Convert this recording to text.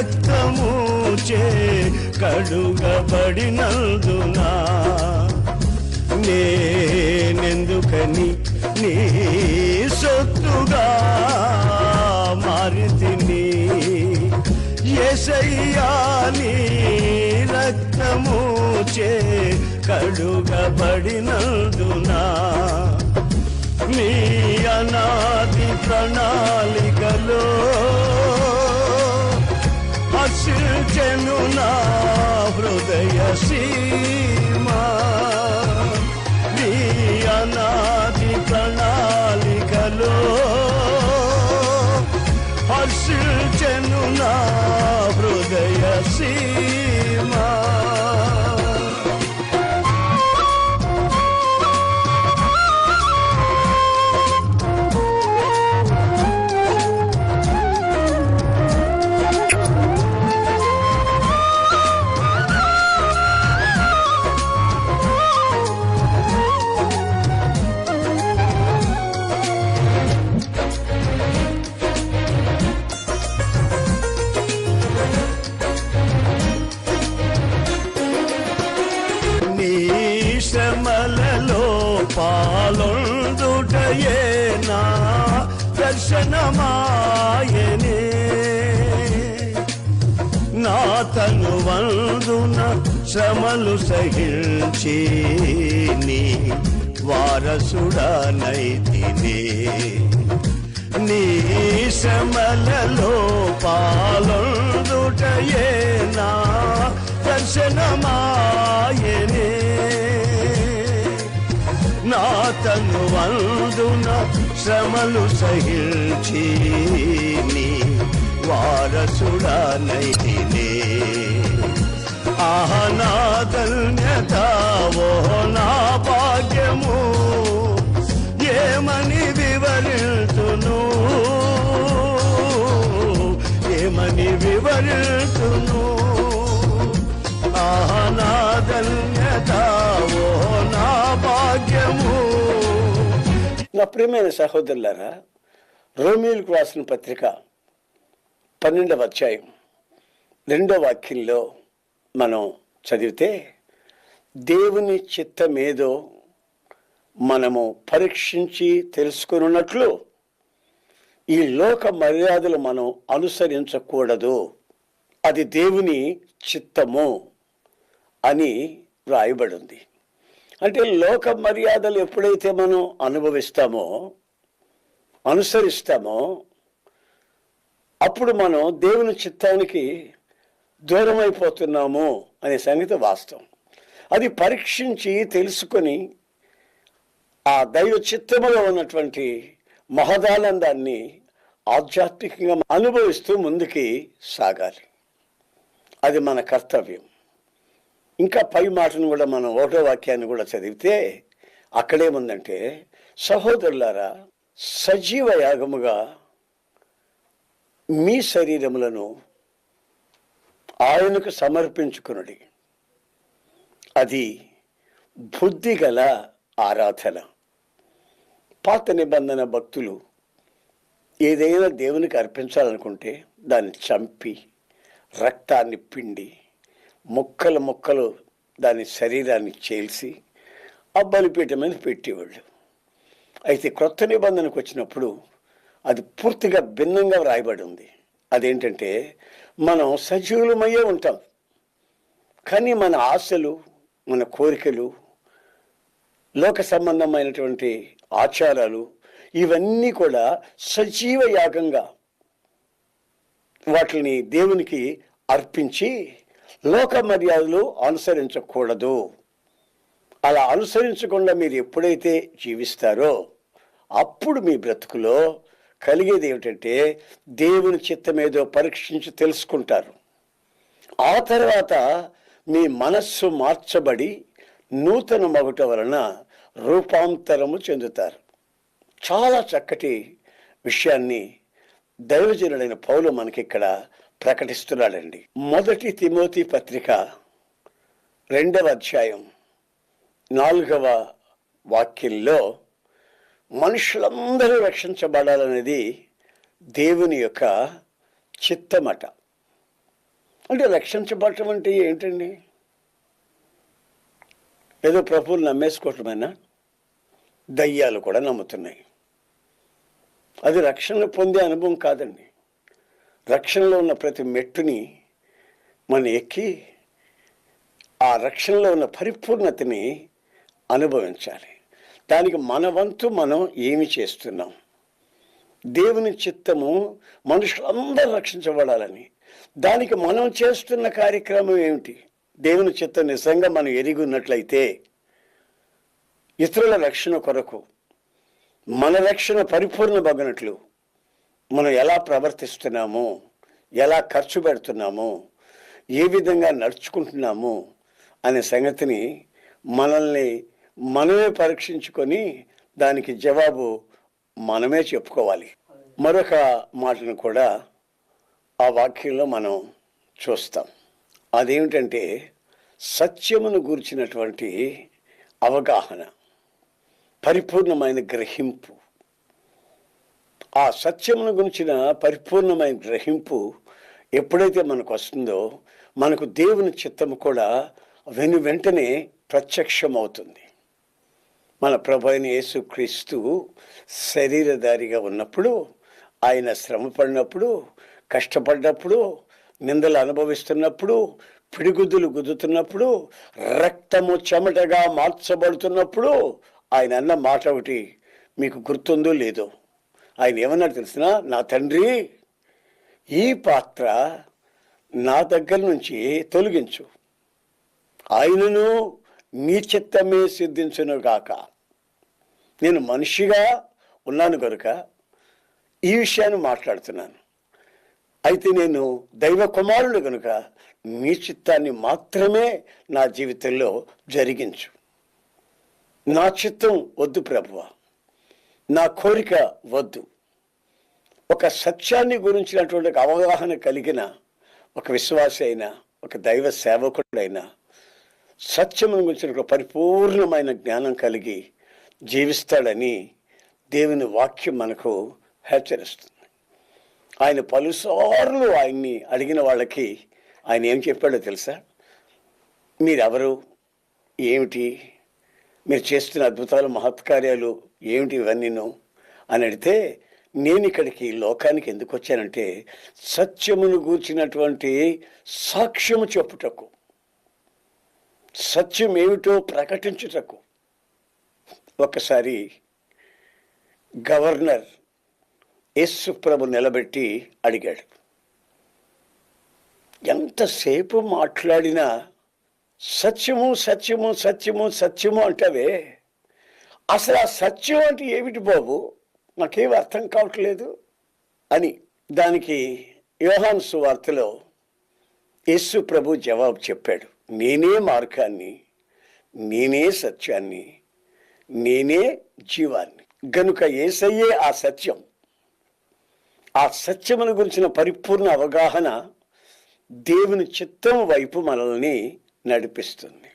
రక్తముచే రక్తము కడుగబడినందునా? నేనెందుకని నీ సొత్తుగా మారితిని? ఎసయ్యా నీ రక్తముచే కడుగబడినందునా? నీ అనాది ప్రణాళికలో హర్షించెను నా హృదయ సీమా పాలొందుటయే దర్శనమాయనే. నా తను వందున శ్రమలు సహించి నీ వారసుడనైతినే నీ శ్రమలలో పాలొందుటయే నా దర్శనమాయనే. తను వందున శ్రమలు సహించి నీ వారసుడనైతినే. ఆహ నా ధన్యత ఓ నా భాగ్యము ఏమని వివరితును ఏమని వివరితును నా ప్రియమైన సహోదరులారా రోమిలకు రాసిన పత్రిక పన్నెండవ అధ్యాయం రెండో వాక్యంలో మనం చదివితే దేవుని చిత్తమేదో మనము పరీక్షించి తెలుసుకున్నట్లు ఈ లోక మర్యాదలు మనం అనుసరించకూడదు. అది దేవుని చిత్తము అని వ్రాయబడింది అంటే లోక మర్యాదలు ఎప్పుడైతే మనం అనుభవిస్తామో అనుసరిస్తామో అప్పుడు మనం దేవుని చిత్తానికి దూరం అయిపోతున్నాము అనే సంగతి వాస్తవం. అది పరీక్షించి తెలుసుకొని ఆ దైవ చిత్తములో ఉన్నటువంటి మహదానందాన్ని ఆధ్యాత్మికంగా అనుభవిస్తూ ముందుకి సాగాలి. అది మన కర్తవ్యం. ఇంకా పై మాటను కూడా మనం ఒకటో వాక్యాన్ని కూడా చదివితే అక్కడేముందంటే సహోదరులారా సజీవ యాగముగా మీ శరీరములను ఆయనకు సమర్పించుకునుడి. అది బుద్ధి గల ఆరాధన. పాత నిబంధన భక్తులు ఏదైనా దేవునికి అర్పించాలనుకుంటే దాన్ని చంపి రక్తాన్ని పిండి ముక్కలు ముక్కలు దాని శరీరాన్ని చేల్చి ఆ బలిపీఠం మీద పెట్టేవాళ్ళు. అయితే క్రొత్త నిబంధనకు వచ్చినప్పుడు అది పూర్తిగా భిన్నంగా వ్రాయబడి ఉంది. అదేంటంటే మనం సజీవులమయ్యే ఉంటాం. కానీ మన ఆశలు మన కోరికలు లోక సంబంధమైనటువంటి ఆచారాలు ఇవన్నీ కూడా సజీవ యాగంగా వాటిని దేవునికి అర్పించి లోక మర్యాదలు అనుసరించకూడదు. అలా అనుసరించకుండా మీరు ఎప్పుడైతే జీవిస్తారో అప్పుడు మీ బ్రతుకులో కలిగేది ఏమిటంటే దేవుని చిత్తమేదో పరీక్షించి తెలుసుకుంటారు. ఆ తర్వాత మీ మనస్సు మార్చబడి నూతన మగుట వలన రూపాంతరము చెందుతారు. చాలా చక్కటి విషయాన్ని దైవజనుడైన పౌలు మనకిక్కడ ప్రకటిస్తున్నాడండి. మొదటి తిమోతి పత్రిక రెండవ అధ్యాయం నాలుగవ వాక్యంలో మనుషులందరూ రక్షించబడాలనేది దేవుని యొక్క చిత్తమట. అంటే రక్షించబడటం అంటే ఏంటండి? ఏదో ప్రభువులు నమ్మేసుకోవటమైనా దయ్యాలు కూడా నమ్ముతున్నాయి. అది రక్షణ పొందే అనుభవం కాదండి. రక్షణలో ఉన్న ప్రతి మెట్టుని మనం ఎక్కి ఆ రక్షణలో ఉన్న పరిపూర్ణతని అనుభవించాలి. దానికి మన వంతు మనం ఏమి చేస్తున్నాం? దేవుని చిత్తము మనుషులందరూ రక్షించబడాలని. దానికి మనం చేస్తున్న కార్యక్రమం ఏమిటి? దేవుని చిత్తం నిజంగా మనం ఎరిగి ఉన్నట్లయితే ఇతరుల రక్షణ కొరకు మన రక్షణ పరిపూర్ణ బగినట్లు మనం ఎలా ప్రవర్తిస్తున్నాము? ఎలా ఖర్చు పెడుతున్నాము? ఏ విధంగా నడుచుకుంటున్నాము? అనే సంగతిని మనల్ని మనమే పరీక్షించుకొని దానికి జవాబు మనమే చెప్పుకోవాలి. మరొక మాటను కూడా ఆ వాక్యంలో మనం చూస్తాం. అదేమిటంటే సత్యమును గూర్చినటువంటి అవగాహన పరిపూర్ణమైన గ్రహింపు. ఆ సత్యమును గురించిన పరిపూర్ణమైన గ్రహింపు ఎప్పుడైతే మనకు వస్తుందో మనకు దేవుని చిత్తము కూడా వెను వెంటనే ప్రత్యక్షమవుతుంది. మన ప్రభు అయిన యేసుక్రీస్తు శరీరధారిగా ఉన్నప్పుడు ఆయన శ్రమ పడినప్పుడు కష్టపడ్డప్పుడు నిందలు అనుభవిస్తున్నప్పుడు పిడిగుద్దులు గుద్దుతున్నప్పుడు రక్తము చెమటగా మార్చబడుతున్నప్పుడు ఆయన అన్న మాట ఒకటి మీకు గుర్తుందో లేదో ఆయన ఏమన్నాడు తెలిసిన? నా తండ్రి ఈ పాత్ర నా దగ్గర నుంచి తొలగించు. ఆయనను నీ చిత్తమే సిద్ధించును గాక. నేను మనిషిగా ఉన్నాను కనుక ఈ విషయాన్ని మాట్లాడుతున్నాను. అయితే నేను దైవ కుమారుడు కనుక నీ చిత్తాన్ని మాత్రమే నా జీవితంలో జరిగించు. నా చిత్తం వద్దు ప్రభువ. నా కోరిక వద్దు. ఒక సత్యాన్ని గురించినటువంటి ఒక అవగాహన కలిగిన ఒక విశ్వాసి అయినా ఒక దైవ సేవకుడైనా సత్యం గురించిన ఒక పరిపూర్ణమైన జ్ఞానం కలిగి జీవిస్తాడని దేవుని వాక్యం మనకు హెచ్చరిస్తుంది. ఆయన పలుసార్లు ఆయన్ని అడిగిన వాళ్ళకి ఆయన ఏం చెప్పాడో తెలుసా? మీరెవరు? ఏమిటి? మీరు చేస్తున్న అద్భుతాలు మహత్కార్యాలు ఏమిటి ఇవన్నీను అని అడిగితే నేను ఇక్కడికి లోకానికి ఎందుకు వచ్చానంటే సత్యమును గూర్చినటువంటి సాక్ష్యము చెప్పుటకు. సత్యం ఏమిటో ప్రకటించుటకు. ఒకసారి గవర్నర్ యేసు ప్రభు నిలబెట్టి అడిగాడు. ఎంతసేపు మాట్లాడినా సత్యము సత్యము సత్యము సత్యము అంటావే? అసలు ఆ సత్యం అంటే ఏమిటి బాబు? నాకేం అర్థం కావట్లేదు అని దానికి యోహాన్ సువార్తలో యేసు ప్రభు జవాబు చెప్పాడు. నేనే మార్గాన్ని నేనే సత్యాన్ని నేనే జీవాన్ని. గనుక ఏసయ్యే ఆ సత్యం ఆ సత్యమును గురించిన పరిపూర్ణ అవగాహన దేవుని చిత్తం వైపు మనల్ని నడిపిస్తుంది.